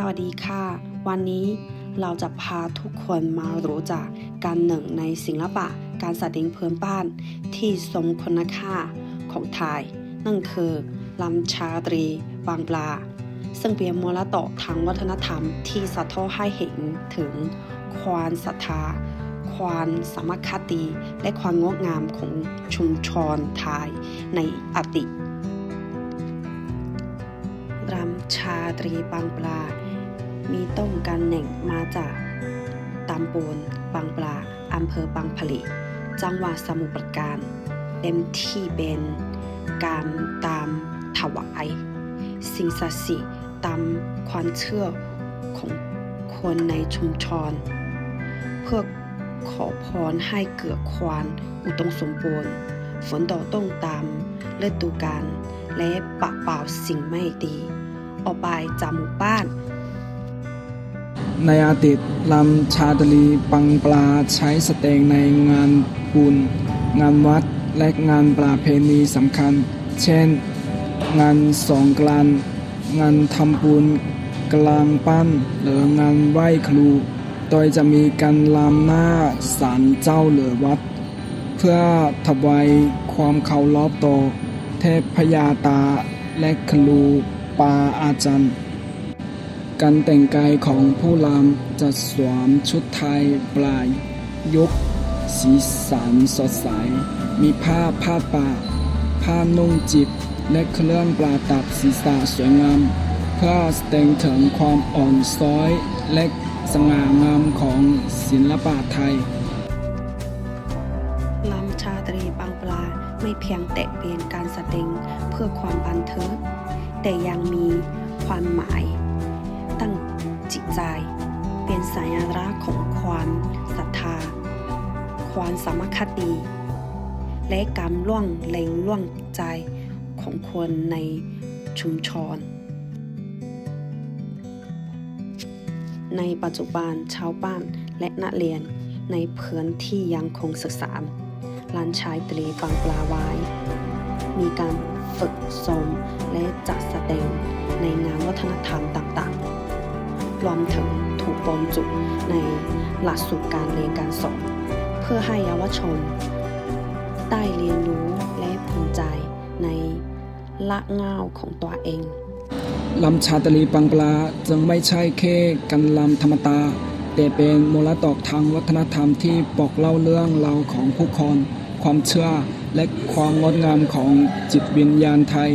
สวัสดีค่ะ วันนี้เราจะพาทุกคนมารู้จักการหนึ่งในศิลปะการแสดงพื้นบ้านที่ทรงคุณค่าของไทย นั่นคือลำชาตรีบางปลา ซึ่งเป็นมรดกทางวัฒนธรรมที่สะท้อนให้เห็นถึงความศรัทธา ความสามัคคี และความงดงามของชุมชนไทยในอดีตรำชาตรีบางปลา มีต้นกันหน่งมาจากตำบลบางปลาอำเภอบางผลิ จังหวัดสมุทรปราการ เต็มที่เป็นการตามถวาย สิ่งศักดิ์สิทธิ์ตามความเชื่อของคนในชุมชนเพื่อขอพรให้เกิดความอุดมสมบูรณ์ ฝนตกต้องตามฤดูกาลและปัดเป่าสิ่งไม่ดี ออกไปจากหมู่บ้าน ในอดีตลำชาตรีปังปลาใช้แสดงในงานบุญงานวัดและงานประเพณีสำคัญ เช่น งานสองกรานงานทำบุญกลางปั้นหรืองานไหว้ครู โดยจะมีการลำหน้าศาลเจ้าหรือวัด เพื่อถวายความเคารพต่อเทพพยาตาและครูปาอาจารย์ การแต่งกายของผู้รำจะสวมชุดไทยปลายยก สีสันสดใส มีผ้าผ้าป่า ผ้านุ่งจิบ และเครื่องประดับศีรษะสวยงามเพื่อแสดงถึงความอ่อนช้อยและสง่างามของศิลปะไทยลำชาตรีบางปลาไม่เพียงแต่เป็นการแสดงเพื่อความบันเทิงแต่ยังมีความหมาย จิตใจ เป็นสัญลักษณ์ของความศรัทธา ความสามัคคีและการร่วงเล็งร่วงใจของคนในชุมชน ในปัจจุบันชาวบ้านและนักเรียนในพื้นที่ยังคงศึกษาลานชายทะเลบางปลาไว้ มีการฝึกซ้อมและจัดแสดงในงานวัฒนธรรม รวมถึงถูกบรรจุในหลักสูตรการเรียนการสอน เพื่อให้เยาวชน ได้เรียนรู้และภูมิใจในละเงาของตัวเองลำชาตรีปังปลาจึงไม่ใช่แค่การลำธรรมดาแต่เป็นมรดกทางวัฒนธรรมที่บอกเล่าเรื่องราวของผู้คน ความเชื่อและความงดงามของจิตวิญญาณไทย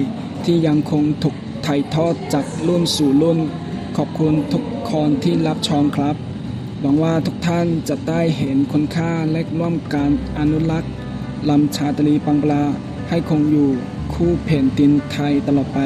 ที่ยังคงถูกถ่ายทอดจากรุ่นสู่รุ่น ขอบคุณทุกคนที่รับชมครับ หวังว่าทุกท่านจะได้เห็นคุณค่าและร่วมการอนุรักษ์ลำชาตรีปังปลาให้คงอยู่คู่แผ่นดินไทยตลอดไป